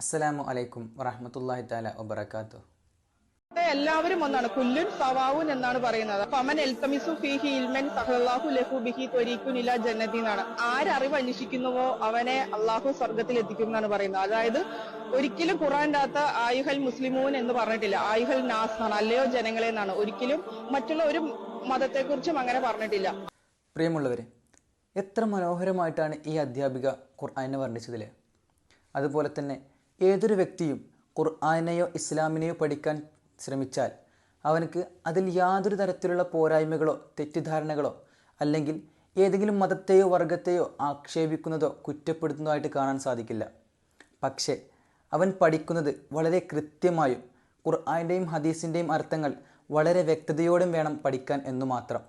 അസ്സലാമു അലൈക്കും വറഹമത്തല്ലാഹി താല വബർക്കാത്തു എല്ലാവരും ഒന്നാണ്. കുല്ലുൻ സവാവുൻ എന്നാണ് പറയുന്നത്. പമൻ എൽത്തമിസു ഫീഹി ഇൽമൻ സഹല്ലാഹു ലഹു ബിഹി ത്വരീക്കുനില ജന്നതി എന്നാണ്. ആരറിവ് അന്വേഷിക്കുന്നുവോ അവനെ അള്ളാഹു സ്വർഗത്തിൽ എത്തിക്കും എന്നാണ് പറയുന്നത്. അതായത് ഒരിക്കലും ഖുറാന്റെ അകത്ത് ആയുഹൽ മുസ്ലിമൂൻ എന്ന് പറഞ്ഞിട്ടില്ല. ആയുഹൽ നാസ് എന്നാണ്. അല്ലയോ ജനങ്ങളെ എന്നാണ്. ഒരിക്കലും മറ്റുള്ള ഒരു മതത്തെക്കുറിച്ചും അങ്ങനെ പറഞ്ഞിട്ടില്ല. പ്രിയമുള്ളവരെ എത്ര മനോഹരമായിട്ടാണ് ഈ അധ്യാപിക ഖുർആനെ വർണിച്ചതിലെ? അതുപോലെ തന്നെ ഏതൊരു വ്യക്തിയും ഖുർആാനെയോ ഇസ്ലാമിനെയോ പഠിക്കാൻ ശ്രമിച്ചാൽ അവനക്ക് അതിൽ യാതൊരു തരത്തിലുള്ള പോരായ്മകളോ തെറ്റിദ്ധാരണകളോ അല്ലെങ്കിൽ ഏതെങ്കിലും മതത്തെയോ വർഗത്തെയോ ആക്ഷേപിക്കുന്നതോ കുറ്റപ്പെടുത്തുന്നതായിട്ട് കാണാൻ സാധിക്കില്ല. പക്ഷേ അവൻ പഠിക്കുന്നത് വളരെ കൃത്യമായും ഖുർആാന്റെയും ഹദീസിന്റെയും അർത്ഥങ്ങൾ വളരെ വ്യക്തതയോടും വേണം പഠിക്കാൻ എന്നു മാത്രം.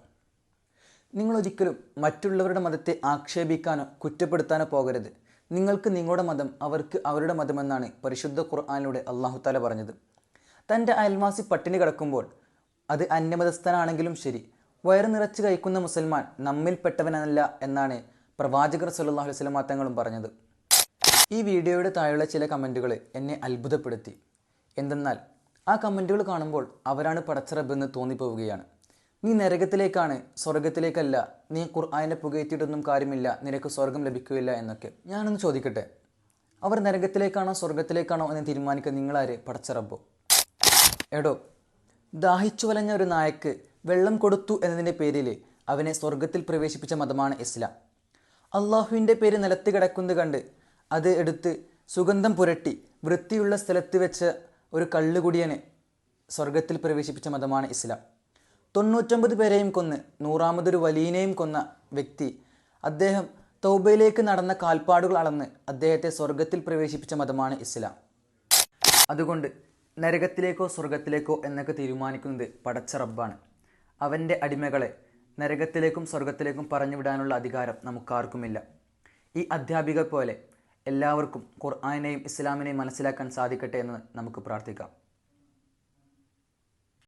നിങ്ങളൊരിക്കലും മറ്റുള്ളവരുടെ മതത്തെ ആക്ഷേപിക്കാനോ കുറ്റപ്പെടുത്താനോ പോകരുത്. നിങ്ങൾക്ക് നിങ്ങളുടെ മതം അവർക്ക് അവരുടെ മതമെന്നാണ് പരിശുദ്ധ ഖുർആാനിലൂടെ അള്ളാഹു താല പറഞ്ഞത്. തന്റെ അയൽവാസി പട്ടിണി കിടക്കുമ്പോൾ അത് അന്യമതസ്ഥനാണെങ്കിലും ശരി. വയറ് നിറച്ച് കഴിക്കുന്ന മുസൽമാൻ നമ്മിൽപ്പെട്ടവനല്ല എന്നാണ് പ്രവാചകർ അലൈഹി വസല്ലം തങ്ങളും പറഞ്ഞത്. ഈ വീഡിയോയുടെ താഴെയുള്ള ചില കമന്റുകൾ എന്നെ അത്ഭുതപ്പെടുത്തി. എന്തെന്നാൽ ആ കമന്റുകൾ കാണുമ്പോൾ അവരാണ് പടച്ചറബെന്ന് തോന്നിപ്പോവുകയാണ്. നീ നരകത്തിലേക്കാണ് സ്വർഗത്തിലേക്കല്ല നീ ഖുർആാനെ പുകയറ്റിയിട്ടൊന്നും കാര്യമില്ല. നിനക്ക് സ്വർഗം ലഭിക്കുകയില്ല എന്നൊക്കെ. ഞാനൊന്ന് ചോദിക്കട്ടെ? അവർ നരകത്തിലേക്കാണോ സ്വർഗത്തിലേക്കാണോ എന്ന് തീരുമാനിക്കുക നിങ്ങളാര്? പടച്ചറബോ എടോ ദാഹിച്ചു വലഞ്ഞ ഒരു നായക്ക് വെള്ളം കൊടുത്തു എന്നതിന്റെ പേരിൽ അവനെ സ്വർഗത്തിൽ പ്രവേശിപ്പിച്ച മതമാണ് ഇസ്ലാം. അള്ളാഹുവിന്റെ പേര് നിലത്ത് കിടക്കുന്നത് കണ്ട് അത് എടുത്ത് സുഗന്ധം പുരട്ടി വൃത്തിയുള്ള സ്ഥലത്ത് വെച്ച ഒരു കള്ളുകുടിയനെ സ്വർഗത്തിൽ പ്രവേശിപ്പിച്ച മതമാണ് ഇസ്ലാം. തൊണ്ണൂറ്റൊമ്പത് പേരെയും കൊന്ന് നൂറാമതൊരു വലിയനെയും കൊന്ന വ്യക്തി. അദ്ദേഹം തൗബയിലേക്ക് നടന്ന കാൽപ്പാടുകൾ അളന്ന് അദ്ദേഹത്തെ സ്വർഗത്തിൽ പ്രവേശിപ്പിച്ച മതമാണ് ഇസ്ലാം. അതുകൊണ്ട് നരകത്തിലേക്കോ സ്വർഗത്തിലേക്കോ എന്നൊക്കെ തീരുമാനിക്കുന്നത് പടച്ച റബ്ബാണ്. അവന്റെ അടിമകളെ നരകത്തിലേക്കും സ്വർഗത്തിലേക്കും പറഞ്ഞു വിടാനുള്ള അധികാരം നമുക്കാർക്കുമില്ല. ഈ അധ്യാപിക പോലെ എല്ലാവർക്കും ഖുർആാനെയും ഇസ്ലാമിനെയും മനസ്സിലാക്കാൻ സാധിക്കട്ടെ എന്ന് നമുക്ക് പ്രാർത്ഥിക്കാം.